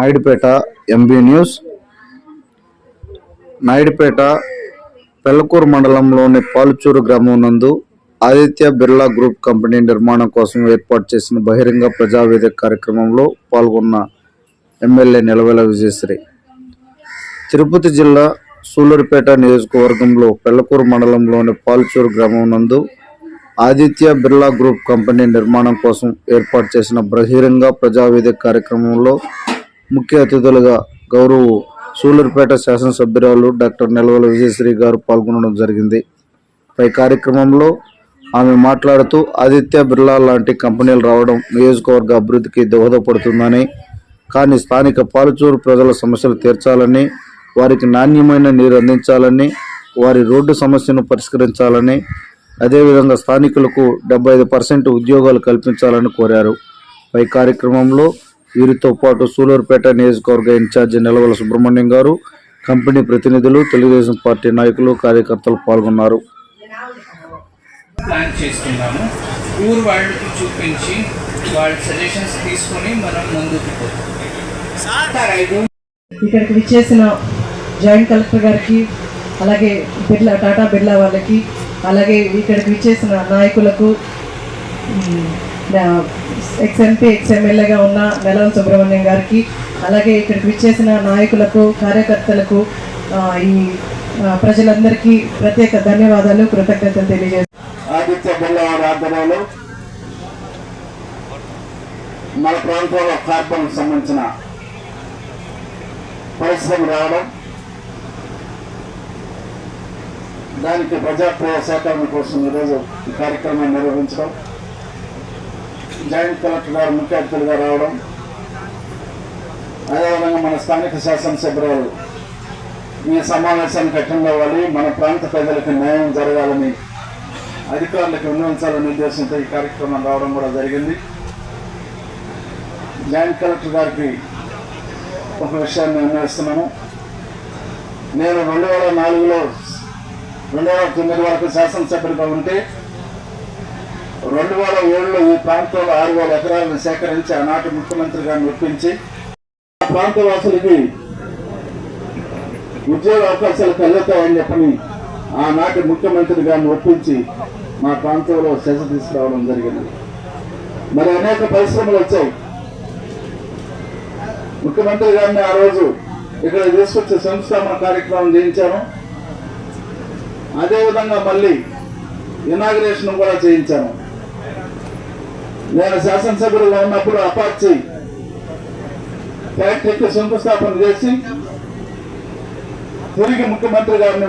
Naidupeta MB news. Naidupeta Pellakuru మండలంలోని పాలుచూరు గ్రామం నందు ఆదిత్య బిర్లా గ్రూప్ కంపెనీ నిర్మాణం కోసం ఏర్పాటు చేసిన బహిరంగ ప్రజావేదిక కార్యక్రమంలో పాల్గొన్న ఎమ్మెల్యే నిలవెల విజయశ్రీ. తిరుపతి జిల్లా సూలూరుపేట నియోజకవర్గంలో పెళ్ళకూరు మండలంలోని పాలుచూరు గ్రామం నందు ఆదిత్య బిర్లా గ్రూప్ కంపెనీ నిర్మాణం కోసం ఏర్పాటు చేసిన బహిరంగ ప్రజావేదిక కార్యక్రమంలో ముఖ్య అతిథులుగా గౌరవ సూలూరుపేట శాసనసభ్యురాలు డాక్టర్ నెలవల విజయశ్రీ గారు పాల్గొనడం జరిగింది. పై కార్యక్రమంలో ఆమె మాట్లాడుతూ ఆదిత్య బిర్లా లాంటి కంపెనీలు రావడం నియోజకవర్గ అభివృద్ధికి దోహదపడుతుందని కానీ స్థానిక పాలుచూరు ప్రజల సమస్యలు తీర్చాలని వారికి నాణ్యమైన నీరు అందించాలని వారి రోడ్డు సమస్యను పరిష్కరించాలని అదేవిధంగా స్థానికులకు డెబ్బై ఐదు పర్సెంట్ ఉద్యోగాలు కల్పించాలని కోరారు. పై కార్యక్రమంలో వీరితో పాటు సూలూరుపేట నియోజకవర్గ ఇన్ఛార్జి నిలవల సుబ్రహ్మణ్యం గారు కంపెనీ ప్రతినిధులు తెలుగుదేశం పార్టీ నాయకులు కార్యకర్తలు పాల్గొన్నారు. ప్లాన్ చేస్తున్నాము ఊరు వాళ్ళకి చూపించి వాళ్ళ సజెషన్స్ తీసుకొని మనం ముందుకు పోతాం. ఇక్కడికి విచ్చేసిన జాయింట్ కలెక్టర్ గారికి అలాగే బిర్లా టాటా బిర్లా వాళ్ళకి అలాగే ఇక్కడికి విచ్చేసిన నాయకులకు ఎక్స్ఎంపీ ఎక్స్ఎమ్మెల్యేగా ఉన్న నెలవ సుబ్రహ్మణ్యం గారికి అలాగే ఇక్కడికి విచ్చేసిన నాయకులకు కార్యకర్తలకు ఈ ప్రజలందరికీ ప్రత్యేక ధన్యవాదాలు కృతజ్ఞతలు తెలియజేస్తున్నాను ఆదిత్య మన ప్రాంతంలో కార్బన్ సంబంధించిన పరిశ్రమ రావడం దానికి ప్రజాప్రియ సేకరణ కోసం ఈరోజు ఈ కార్యక్రమాన్ని నిర్వహించడం జాయింట్ కలెక్టర్ గారు ముఖ్య అతిథులుగా రావడం అదేవిధంగా మన స్థానిక శాసనసభ్యులు ఈ సమావేశానికి అటెండ్ అవ్వాలి. మన ప్రాంత ప్రజలకు న్యాయం జరగాలని అధికారులకు విన్నవించాలనే ఉద్దేశంతో ఈ కార్యక్రమం రావడం కూడా జరిగింది. జాయింట్ కలెక్టర్ గారికి ఒక విషయాన్ని నిర్ణయిస్తున్నాను నేను రెండు వేల నాలుగులో రెండు వేల తొమ్మిది వరకు శాసనసభ్యులుగా ఉంటే రెండు వేల ఏడులో ఈ ప్రాంతంలో ఆరు వేల ఎకరాలను సేకరించి ఆనాటి ముఖ్యమంత్రి గారిని ఒప్పించి ఆ ప్రాంత వాసులకి ఉద్యోగ అవకాశాలు కలుగుతాయని చెప్పని ఆనాటి ముఖ్యమంత్రి గారిని ఒప్పించి మా ప్రాంతంలో సెస తీసుకురావడం జరిగింది. మరి అనేక పరిశ్రమలు వచ్చాయి. ముఖ్యమంత్రి గారిని ఆ రోజు ఇక్కడ తీసుకొచ్చి సంస్థాపన కార్యక్రమం చేయించాను అదేవిధంగా మళ్ళీ ఇనాగ్రేషన్ కూడా చేయించాను నేను శాసనసభ్యులుగా ఉన్నప్పుడు అపార్చి ఫ్యాక్టరీకి శంకుస్థాపన చేసి తిరిగి ముఖ్యమంత్రి గారిని